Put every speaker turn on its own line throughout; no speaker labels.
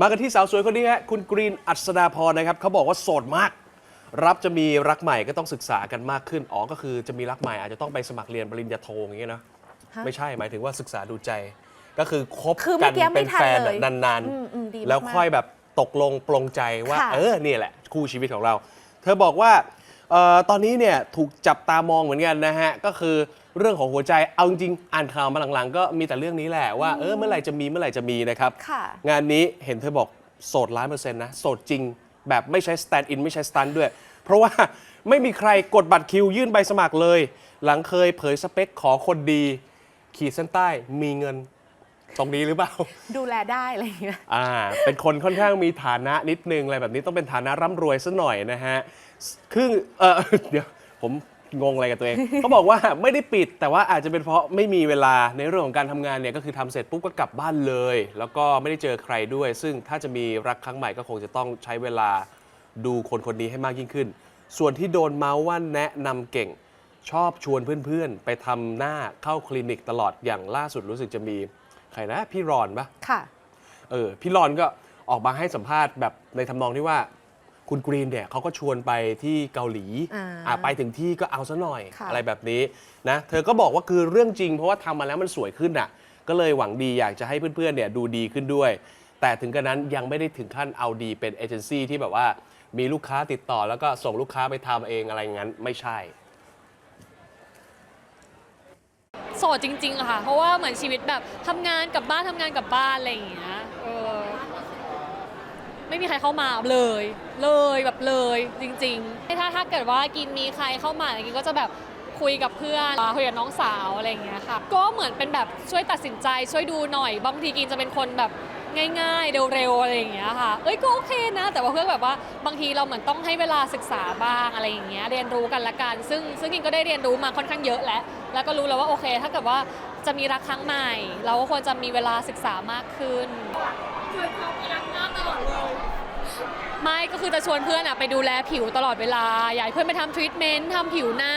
มากันที่สาวสวยคนนี้ฮะคุณกรีนอัศดาพรนะครับเขาบอกว่าโสดมาก รับจะมีรักใหม่ก็ต้องศึกษากันมากขึ้นอ๋อก็คือจะมีรักใหม่อาจจะต้องไปสมัครเรียนปริญญาโทอย่างเงี้ยนะ
ฮะ
ไม่ใช่หมายถึงว่าศึกษาดูใจ ก็คือคบ
คือเมื่
กั
อกี้ไม่
เป็น
ทัน
แฟน
เลย
นาน
อืมอืมดี
ๆแล้ว
มากๆ
ค่อยแบบตกลงปลงใจว่า
ค่ะ
เออนี่แหละคู่ชีวิตของเรา เธอบอกว่า เอ่อตอนนี้เนี่ยถูกจับตามองเหมือนกันนะฮะ ก็คือเรื่องของหัวใจเอาจริงๆอ่านข่าวมาหลังๆ ก็มีแต่เรื่องนี้แหละว่าเออเมื่อไหร่จะมีเมื่อไหร่จะมีนะครับ
ค่ะ
งานนี้เห็นเธอบอกโสดร้อยเปอร์เซ็นต์นะ โสดจริงแบบไม่ใช้สแตนด์อินไม่ใช้สตันด้วย เพราะว่า ไม่มีใครกดบัตรคิวยื่นใบสมัครเลย หลังเคยเผยสเปคขอคนดี ขีดเส้นใต้มีเงิน ตรงนี้หรือเปล่า
ดูแลได้อะไรอย่างเงี้ย
อ่า เป็นคนค่อนข้างมีฐานะนิดนึงอะไรแบบนี้ต้องเป็นฐานะร่ำรวยซะหน่อยนะฮะคือเออเดี๋ยวผมงงอะไรกับตัวเองเขาบอกว่าไม่ได้ปิดแต่ว่าอาจจะเป็นเพราะไม่มีเวลาในเรื่องของการทำงานเนี่ยก็คือทำเสร็จปุ๊บก็กลับบ้านเลย แล้วก็ไม่ได้เจอใครด้วย ซึ่งถ้าจะมีรักครั้งใหม่ก็คงจะต้องใช้เวลาดูคนคนนี้ให้มากยิ่งขึ้น ส่วนที่โดนเมาส์ว่าแนะนำเก่ง ชอบชวนเพื่อนๆ ไปทำหน้าเข้าคลินิกตลอดอย่างล่าสุดรู้สึกจะมีใครนะพี่รอนปะ
ค่ะ
เออพี่รอนก็ออกมาให้สัมภาษณ์แบบในทำนองที่ว่า คุณกรีนเนี่ยเขาก็ชวนไปที่เกาหลี
อ่า
อะไปถึงที่ก็เอาซะหน่อย
ค่ะ
อะไรแบบนี้นะเธอก็บอกว่าคือเรื่องจริงเพราะว่าทำมาแล้วมันสวยขึ้นอะ ก็เลยหวังดีอยากจะให้เพื่อนๆเนี่ยดูดีขึ้นด้วย แต่ถึงกระนั้นยังไม่ได้ถึงขั้นเอาดีเป็นเอเจนซี่ที่แบบว่ามีลูกค้าติดต่อแล้วก็ส่งลูกค้าไปทำเองอะไรงั้นไม่ใช่
โสดจริง ๆ ค่ะ เพราะว่าเหมือนชีวิตแบบทำงานกลับบ้านทำงานกลับบ้านอะไรอย่างเงี้ยเออไม่มีใครเข้ามาเลย เลยแบบเลยจริงๆถ้าถ้าเกิดว่ากินมีใครเข้ามาอะไรกินก็จะแบบคุยกับเพื่อนคุยกับน้องสาวอะไรอย่างเงี้ยค่ะ ก็เหมือนเป็นแบบช่วยตัดสินใจช่วยดูหน่อย บางทีกินจะเป็นคนแบบ ง่าย ๆ เร็วๆอะไรอย่างเงี้ยค่ะ เอ้ยก็โอเคนะ แต่ว่าเพื่อนแบบว่าบางทีเราเหมือนต้องให้เวลาศึกษาบ้างอะไรอย่างเงี้ยเรียนรู้กันละกัน ซึ่งซึ่งกินก็ได้เรียนรู้มาค่อนข้างเยอะแล้ว แล้วก็รู้แล้วว่าโอเค ถ้าเกิดว่าจะมีรักครั้งใหม่ เราก็ควรจะมีเวลาศึกษามากขึ้น ไม่ก็คือจะชวนเพื่อนอะไปดูแลผิวตลอดเวลา อยากให้เพื่อนไปทำทรีทเมนต์ทำผิวหน้า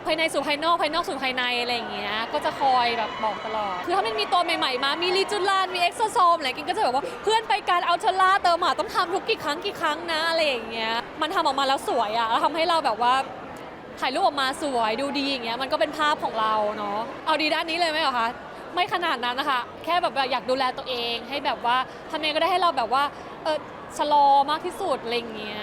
จากภายในสู่ภายนอกภายนอกสู่ภายในอะไรอย่างเงี้ยก็จะคอยแบบบอกตลอด คือถ้ามันมีตัวใหม่ๆมา มีรีจูลานมีเอ็กโซโซมอะไรกินก็จะแบบว่าเพื่อนไปการเอาเชล่าเติมหมาต้องทำทุกกี่ครั้งกี่ครั้งนะอะไรอย่างเงี้ยมันทำออกมาแล้วสวยอะแล้วทำให้เราแบบว่าถ่ายรูปออกมาสวยดูดีอย่างเงี้ยมันก็เป็นภาพของเราเนาะเอาดีด้านนี้เลยไหมเหรอคะไม่ขนาดนั้นนะคะ แค่แบบว่าอยากดูแลตัวเอง ให้แบบว่าทำยังไงก็ได้ให้เราแบบว่าเออชะลอมากที่สุดอะไรอย่างเงี้ย